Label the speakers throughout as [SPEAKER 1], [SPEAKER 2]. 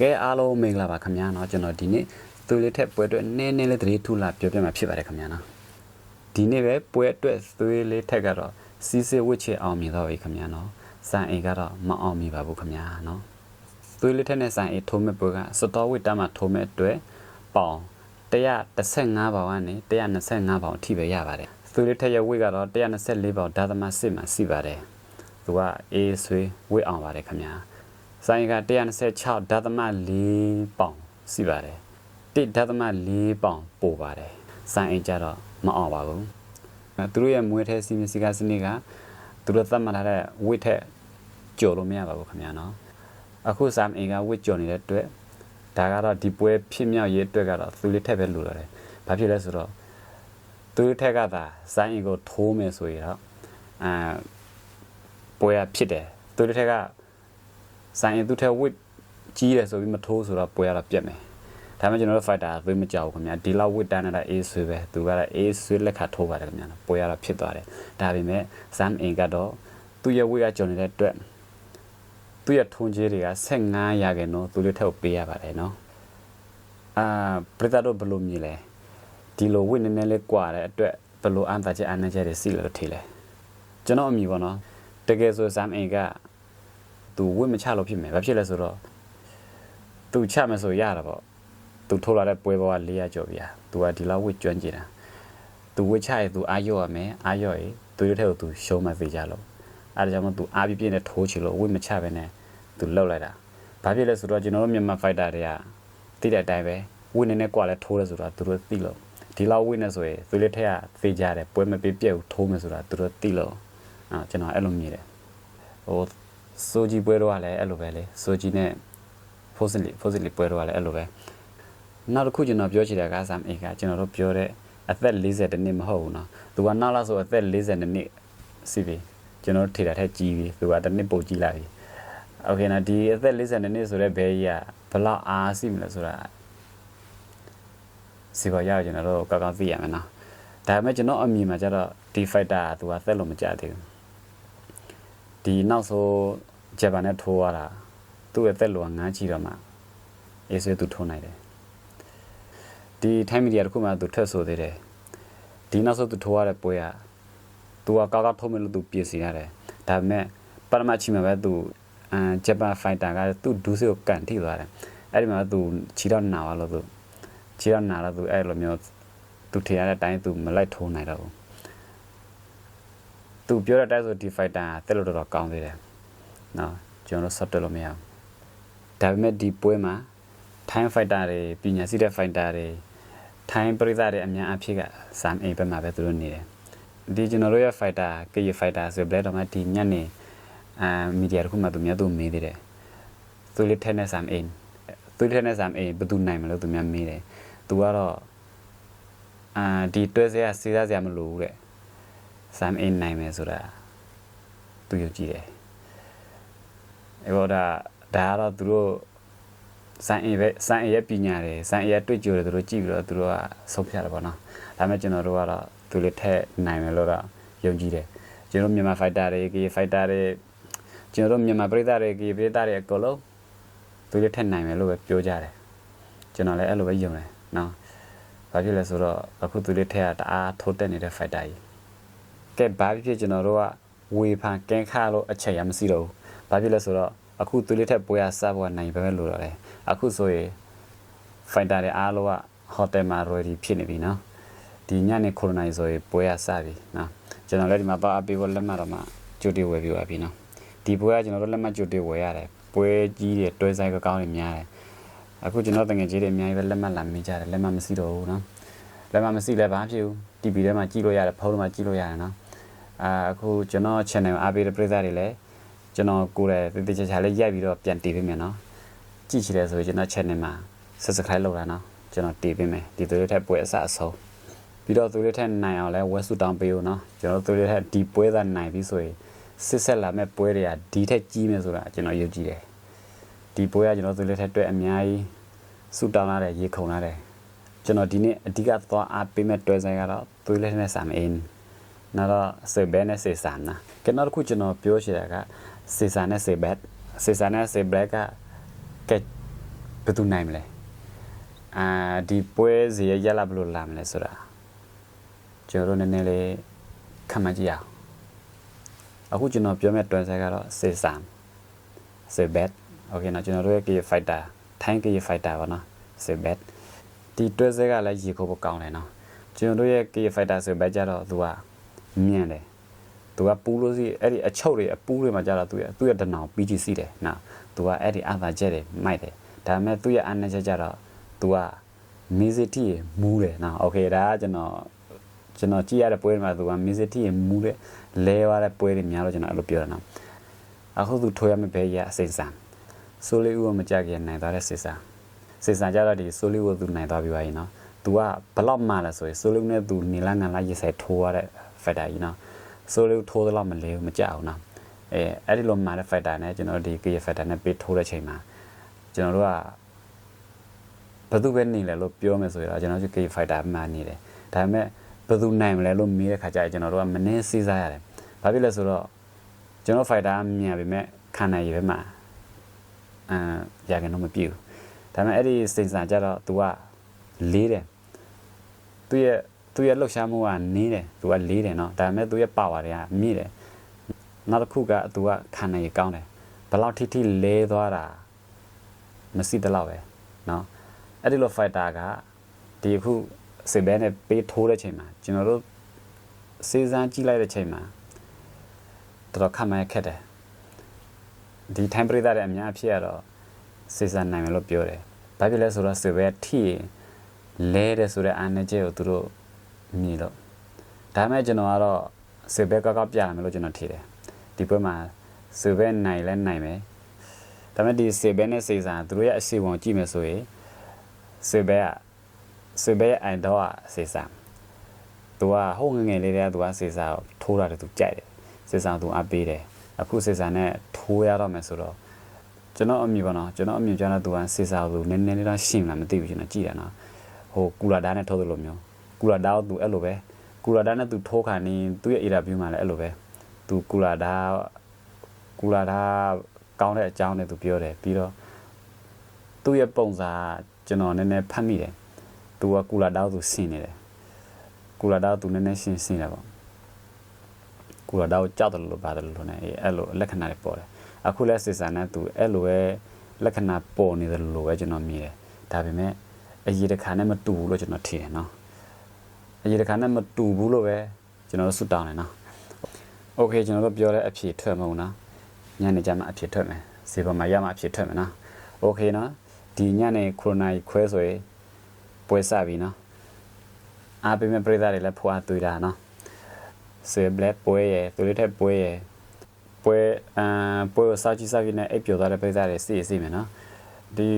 [SPEAKER 1] ကဲအားလုံးမင်္ဂလာပါခင်ဗျာနော်ကျွန်တော်ဒီနေ့သူလေးထက်ပွဲအတွက်နည်းနည်းလေးသတိထုလာပြောပြမှာဖြစ်ပါတယ်ခင်ဗျာနော်ဒီနေ့ပဲပွဲအတွက်သွေးလေးထက်ကတော့စီစစ်ဝစ်ချေအောင်မြင်တော့ပြီခင်ဗျာနော်စံအိမ်ကတော့မအောင်မြင်ပါဘူးခင်ဗျာနော်သွေးလေးထက်နဲ့စံအိမ်ထိုးမဲ့ပွဲကစတော်ဝစ်တမ်းမှာထိုးမဲ့အတွက်ပေါင်135ပေါင်ကနေ125ပေါင်အထိပဲရပါတယ်သွေးလေးထက်ရဲ့ဝစ်ကတော့124ပေါင်ဒါသမစစ်မှာရှိပါတယ်သူကအေးဆွေးဝစ်အောင်ပါတယ်ခင်ဗျာ ဆိုင်က126ဓာတ်သမ4ပေါင်စီပါတယ်1ဓာတ်သမ4ပေါင်ပို့ပါတယ်ဆိုင်အိမ်ကြတော့မအောင်ပါဘူးအဲသူတို့ရဲ့မွေးထဲစီမစီကစနစ်ကသူတို့သတ်မှတ်ထားတဲ့ဝစ်ထက်ကြော်လို့မရပါဘူးခင်ဗျာနော်အခုဆမ်အိမ်ကဝစ်ကြော်နေတဲ့အတွက်ဒါကတော့ဒီပွဲဖြစ်မြောက်ရေးအတွက်ကတော့သူလေးထက်ပဲလိုတော့တယ်ဘာဖြစ်လဲဆိုတော့သူလေးထက်ကသာဆိုင်အိမ်ကိုထိုးမယ်ဆိုရင်တော့အာပွဲကဖြစ်တယ်သူလေးထက်က ဆိုင်ရင်သူထဲဝစ်ကြီးတယ်ဆိုပြီးမထိုးဆိုတော့ပွဲရတော့ပြက်မယ်ဒါမှကျွန်တော်တို့ fighter သွေးမကြောက်ဘူးခင်ဗျာဒီလောက်ဝစ်တန်းနေတာအေးဆွေးပဲသူကတော့အေးဆွေးလက်ခထိုးပါတယ်ခင်ဗျာပွဲရတော့ဖြစ်သွားတယ်ဒါပေမဲ့ Sam In ကတော့သူ့ရဲ့ဝစ်ကကြော်နေတဲ့အတွက်သူ့ရဲ့ထုံကြီးတွေက15ရာခိုင်နှုန်းသူတို့ထက်ကိုပေးရပါတယ်နော်အာပရိသတ်တို့ဘယ်လိုမြင်လဲဒီလိုဝစ်နည်းနည်းလေးကွာတဲ့အတွက်ဘယ်လိုအန်တာချက်အန်နာချက်တွေစီလို့ထင်လဲကျွန်တော်အမြင်ပေါ့နော်တကယ်ဆို Sam In က သူဝစ်မချလို့ဖြစ်မယ်ဘာဖြစ်လဲဆိုတော့သူချမယ်ဆိုရတာပေါ့သူထိုးလာတဲ့ပွဲပေါ်က400ကျော်ဗျာသူကဒီလောက်ဝစ်ကျွမ်းကျင်တာသူဝစ်ချရင်သူအာရော့ရမယ်အာရော့ရင်သူတို့ထဲကိုသူရှုံးမှသိကြလို့အဲဒါကြောင့်မို့သူအာပြပြင်းနဲ့ထိုးချလို့ဝစ်မချပဲနဲ့သူလှုပ်လိုက်တာဘာဖြစ်လဲဆိုတော့ကျွန်တော်တို့မြန်မာဖိုက်တာတွေကသိတဲ့အတိုင်းပဲဝစ်နေနဲ့ကွာလဲထိုးလဲဆိုတော့သူတို့သိလို့ဒီလောက်ဝစ်နေဆိုရင်သူတို့ထက်ကသိကြတယ်ပွဲမပြပြက်ဘူးထိုးမယ်ဆိုတာသူတို့သိလို့အာကျွန်တော်အဲ့လိုမြင်တယ်ဟို ဆိုဂျီပွဲတော့ကလည်းအဲ့လိုပဲလေဆိုဂျီနဲ့ဖိုးစလီဖိုးစလီပွဲတော့ကလည်းအဲ့လိုပဲနောက်တစ်ခုကျွန်တော်ပြောချင်တာကဆမ်အေကကျွန်တော်တို့ပြောတဲ့အသက်40တနှစ်မဟုတ်ဘူးနော်သူကနောက်လာဆိုအသက်40နှစ်စီပြီကျွန်တော်ထေတာထက်ကြီးပြီသူကတစ်နှစ်ပိုကြီးလာပြီโอเคနော်ဒီအသက်40နှစ်ဆိုတဲ့ဘဲကြီးကဘလောက်အားစီမလဲဆိုတာစီပါရအောင်ကျွန်တော်တို့ကောက်ကောက်သိရမယ်နော်ဒါပေမဲ့ကျွန်တော်အမြင်မှာကျတော့ဒီ fighter ကသူကသက်လို့မကြသေးဘူး ဒီနောက်ဆို ဂျပန်နဲ့ထိုးရတာသူ့ရဲ့သက်လောငန်းချီတော့မှအေးဆွေးသူထိုးနိုင်တယ်ဒီထိုင်းမီဒီယာတစ်ခုမှသူထွက်ဆိုသေးတယ်ဒီနောက်ဆိုသူထိုးရတဲ့ပွဲကသူကကောက်ကောက်ထိုးမယ်လို့သူပြင်ဆင်ရတယ်ဒါပေမဲ့ပရမချီမှာပဲသူအမ်ဂျပန်ဖိုင်တာကသူ့ဒူးစီကိုကန်ထိသွားတယ်အဲ့ဒီမှာသူခြေတော့နာသွားလို့သူခြေတော့နာတော့သူအဲ့လိုမျိုးသူထင်ရတဲ့အတိုင်းသူမလိုက်ထိုးနိုင်တော့ဘူးသူပြောတဲ့အတိုင်းဆိုဒီ fighter တက်လို့တော်တော်ကောင်းသေးတယ်။ နော်ကျွန်တော်ဆက်တက်လို့မရဘူး။ဒါပေမဲ့ဒီပွဲမှာ time fighter တွေပညာရှိတဲ့ fighter တွေ time ပရိသတ်တွေအများအဖြစ်ကစမ်းအိမ်ဘက်မှာပဲသူတို့နေတယ်။ဒီကျွန်တော်တို့ရဲ့ fighter ကရ fighter ဆိုဘလက်တော့မှဒီညနေအာမီဒီယာတခုမှသူများသူမေးသေးတယ်။သူလေးထဲနဲ့စမ်းအိမ်သူလေးထဲနဲ့စမ်းအိမ်ဘယ်သူနိုင်မလို့သူများမေးတယ်။သူကတော့အာဒီတွဲစရာစီးစားစရာမလိုဘူးတဲ့။စမ်းအိမ်နိုင်မယ်ဆိုတာသူယုံကြည်တယ် အဲတော့ဒါဒါကတော့သူတို့စမ်းအိမ်ပဲစမ်းအိမ်ရဲ့ပညာတွေစမ်းအိမ်ရဲ့တွေ့ကြိုတွေသူတို့ကြည့်ပြီးတော့သူတို့ကဆုံးဖြတ်တယ်ပေါ့နော်ဒါပေမဲ့ကျွန်တော်တို့ကတော့သူတို့ထက်နိုင်မယ်လို့တော့ယုံကြည်တယ်ကျွန်တော်မြန်မာဖိုက်တာတွေကီဖိုက်တာတွေကျွန်တော်တို့မြန်မာပြည်သားတွေကီပြည်သားတွေအကုန်လုံးသူတို့ထက်နိုင်မယ်လို့ပဲပြောကြတယ်ကျွန်တော်လည်းအဲ့လိုပဲယုံတယ်နော်ဘာဖြစ်လဲဆိုတော့အခုသူတို့ထက်ကတအားထိုးတက်နေတဲ့ဖိုက်တာကြီးကဲဘာဖြစ်ဖြစ်ကျွန်တော်တို့ကဝေဖန်ကင်းခါလို့အချက်ရမရှိတော့ဘူး။ ဘာဖြစ်လဲဆိုတော့အခုသွေးလေးထက်ပွဲရစဖို့ကနိုင်ပဲလို့တော့လေ။အခုဆိုရင် fighter တွေအားလုံးက hotel မှာ ready ဖြစ်နေပြီနော်။ဒီညနေကိုရိုနာဆိုရင်ပွဲရစပြီနော်။ကျွန်တော်လည်းဒီမှာပါအပေးဖို့လက်မှတ်တော့မှကြိုတင်ဝယ်ပြီးပါပြီနော်။ဒီပွဲကကျွန်တော်တို့လက်မှတ်ကြိုတင်ဝယ်ရတယ်။ပွဲကြီးတွေတွဲဆိုင်ကောင်းတွေများတယ်။အခုကျွန်တော်တငယ်ကြီးတွေအများကြီးပဲလက်မှတ်လာမိကြတယ်လက်မှတ်မရှိတော့ဘူးနော်။လက်မှတ်မရှိလဲဘာဖြစ်ဘူး TV ထဲမှာကြည့်လို့ရတယ်ဖုန်းထဲမှာကြည့်လို့ရတယ်နော်။အာအခုကျွန်တော် channel အားပေးတဲ့ပရိသတ်တွေလည်း ကျွန်တော်ကိုယ်တိုင်တည်တည်ချာချာလေးရိုက်ပြီးတော့ပြန်တည်ပေးမယ်နော်ကြည့်ချင်တယ်ဆိုရင်ကျွန်တော် channel မှာ subscribe လုပ်တာနော်ကျွန်တော်တည်ပေးမယ်ဒီသူတွေထက်ပွဲအစအဆုံးပြီးတော့သူတွေထက်နိုင်အောင်လဲဝက်ဆူတောင်းပေးဦးနော်ကျွန်တော်သူတွေထက်ဒီပွဲသာနိုင်ပြီဆိုရင်စစ်ဆက်လာမဲ့ပွဲတွေကဒီထက်ကြီးမယ်ဆိုတာကျွန်တော်ယုံကြည်တယ်ဒီပွဲကကျွန်တော်သူတွေထက်တွေ့အများကြီးဆူတောင်းလာတယ်ရေခုန်လာတယ်ကျွန်တော်ဒီနေ့အဓိကသွားအားပေးမဲ့တွဲဆိုင်ကတော့သူတွေထက်နဲ့ဆာမအင်းနောက်တော့စေဘဲနဲ့စေဆန်နာကဲနောက်တစ်ခုကျွန်တော်ပြောချင်တာက စေဆန်နဲ့စေဘက်စေဆန်နဲ့စေဘက်ကကဲ ဘယ်သူနိုင်မလဲအာဒီပွဲစီရရက်လာဘယ်လိုလာမလဲဆိုတာကျွန်တော်တို့နည်းနည်းလေးခံမှန်းကြည့်ရအောင်အခုကျွန်တော်ပြောမယ့်တွန်ဆက်ကတော့စေဆမ်စေဘက်โอเคနော်ကျွန်တော်တို့ရဲ့ KF fighter ထိုင်း KF fighter ပါနော်စေဘက်ဒီတွဲဆက်ကလည်းရေခိုးဖို့ကောင်းတယ်နော်ကျွန်တော်တို့ရဲ့ KF fighter စေဘက်ကြတော့သူကမြင့်တယ် သူကပူးလို့စီအဲ့ဒီအချုပ်တွေအပူးတွေမှာကြတော့သူရဲ့သူ့ရဲ့တနောင် PGC တယ်နော်သူကအဲ့ဒီအာသာချက်တွေမိုက်တယ်ဒါပေမဲ့သူ့ရဲ့အားနည်းချက်ကြတော့သူကမီဇီတီရမူးတယ်နော်โอเคဒါကကျွန်တော်ကျွန်တော်ကြည့်ရတဲ့ပွဲတွေမှာသူကမီဇီတီရမူးတဲ့လဲသွားတဲ့ပွဲတွေများလို့ကျွန်တော်အဲ့လိုပြောတာနော်အခုသူထိုးရမယ့်ဘဲရအစိမ့်ဆန်ဆိုလီဦးကမကြခင်နိုင်သွားတဲ့စစ်စာစစ်စာကြတော့ဒီဆိုလီဦးကသူနိုင်သွားပြီပါရင်နော်သူကဘလောက်မှလဲဆိုရင်ဆိုလီဦးနဲ့သူနေလာငန်လာရေးဆိုင်ထိုးရတဲ့ဖက်တာကြီးနော် ဆိုလို့ထိုးသလောက်မလဲဘူးမကြောက်ဘူးနော်အဲအဲ့ဒီလိုမှာတဲ့ fighter နဲ့ကျွန်တော်ဒီ KF fighter နဲ့ပေးထိုးတဲ့ချိန်မှာကျွန်တော်တို့ကဘယ်သူပဲနေလဲလို့ပြောမယ်ဆိုရင်တော့ကျွန်တော်တို့ KF fighter မှနေတယ်ဒါပေမဲ့ဘယ်သူနိုင်မလဲလို့မေးတဲ့ခါကျရင်ကျွန်တော်တို့ကမနှင်းစေးစားရတယ်ဘာဖြစ်လဲဆိုတော့ကျွန်တော် fighter မြန်ပြီမဲ့ခံနိုင်ရပဲမှာအာရကန်တော့မပြည့်ဘူးဒါပေမဲ့အဲ့ဒီစိန်စာကြတော့ तू ကလေးတယ်သူ့ရဲ့ သူရဲ့လှုပ်ရှားမှုကနည်းတယ်သူကလေးတယ်နော်ဒါပေမဲ့သူရဲ့ပါဝါတွေကမြင့်တယ်နောက်တစ်ခုကသူကခံနိုင်ရကောင်းတယ်ဘလောက်ထိထိလဲသွားတာမရှိတလောက်ပဲနော်အဲ့ဒီလို fighter ကဒီအခုစေဘဲနဲ့ပေးထိုးတဲ့ချိန်မှာကျွန်တော်တို့စေစမ်းကြည့်လိုက်တဲ့ချိန်မှာတော်တော်ခံမရခက်တယ်ဒီ time period တဲ့အများအဖြစ်ကတော့စေစမ်းနိုင်မယ်လို့ပြောတယ်ဘာဖြစ်လဲဆိုတော့စေဘဲထိလဲတယ်ဆိုတဲ့အာဏာချက်ကိုသူတို့ မြည်လို့ဒါပေမဲ့ကျွန်တော်ကတော့စေဘဲကောက်ကောက်ပြရမယ်လို့ကျွန်တော်ထင်တယ်ဒီပွဲမှာစေဘဲနိုင်လဲနိုင်မယ်ဒါပေမဲ့ဒီစေဘဲနဲ့စေစာသူတို့ရဲ့အစီအဝန်ကြည့်မယ်ဆိုရင်စေဘဲကစေဘဲရဲ့အိုင်တော့စေစာသူကဟိုငငယ်လေးတည်းကသူကစေစာကိုထိုးတာတူကြိုက်တယ်စေစာသူအပေးတယ်အခုစေစာနဲ့ထိုးရတော့မယ်ဆိုတော့ကျွန်တော်အမြင်ပါတော့ကျွန်တော်အမြင်ကျတော့သူကစေစာကိုနည်းနည်းလေးတော့ရှင်းလာမသိဘူးကျွန်တော်ကြည့်တယ်နော်ဟိုကူလာဓာတ်နဲ့ထိုးသလိုမျိုး ကူလာဓာတ်ကိုသူအဲ့လိုပဲကူလာဓာတ်နဲ့သူထိုးခါနေသူ့ရဲ့ interview မှာလည်းအဲ့လိုပဲသူကူလာဓာတ်ကူလာဓာတ်ကောင်းတဲ့အကြောင်းနဲ့သူပြောတယ်ပြီးတော့သူ့ရဲ့ပုံစံကျွန်တော်နည်းနည်းဖတ်မိတယ်သူကကူလာဓာတ်ကိုသူဆင်နေတယ်ကူလာဓာတ်ကိုသူနည်းနည်းရှင်းရှင်းတယ်ပေါ့ကူလာဓာတ်ကိုကြောက်တယ်လို့ပါတယ်လို့ ਨੇ အဲ့လိုလက္ခဏာတွေပေါ်တယ်အခုလဲစစ်စံနဲ့သူအဲ့လိုပဲလက္ခဏာပေါ်နေတယ်လို့ပဲကျွန်တော်မြင်တယ်ဒါပေမဲ့အရေးတခါနဲ့မတူဘူးလို့ကျွန်တော်ထင်တယ်နော် အရေးတခါနဲ့မတူဘူးလို့ပဲကျွန်တော်တို့ဆွတောင်းတယ်နော်โอเคကျွန်တော်တို့ပြောတဲ့အဖြေထွက်မဟုတ်နော်ညနေကျမှအဖြေထွက်မယ်ဇေဘမှာရမှအဖြေထွက်မယ်နော်โอเคနော်ဒီညနေကိုရိုနာခွဲဆိုရင်ပွဲစပြီနော်အားပေးမဲ့ပြည်သားတွေလည်းဖွာတွေ့တာနော်ဆေဘလက်ပွဲရယ်သူတို့ထက်ပွဲရယ်ပွဲအာပွဲကိုစားကြည့်စားပြီးနဲ့အိပ်ပျော်သွားတဲ့ပြည်သားတွေစီစီမယ်နော်ဒီ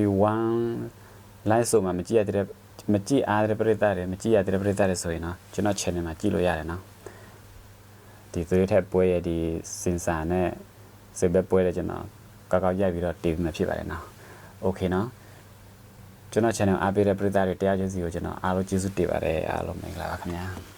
[SPEAKER 1] 1 live ဆိုမှမကြည့်ရတဲ့ မကြည့်အားတဲ့ပရိသတ်တွေမကြည့်ရတဲ့ပရိသတ်တွေဆိုရင်နော်ကျွန်တော် channel မှာကြည့်လို့ရတယ်နော်ဒီသွေးထက်ပွဲရဲ့ဒီစင်ဆာနဲ့စေဘက်ပွဲတဲ့ကျွန်တော်ကောက်ကောက်ရိုက်ပြီးတော့တီးမှဖြစ်ပါတယ်နော်โอเคနော်ကျွန်တော် channel အားပေးတဲ့ပရိသတ်တွေတရားချင်းစီကိုကျွန်တော်အားလုံးကျေးဇူးတင်ပါတယ်အားလုံးမင်္ဂလာပါခင်ဗျာ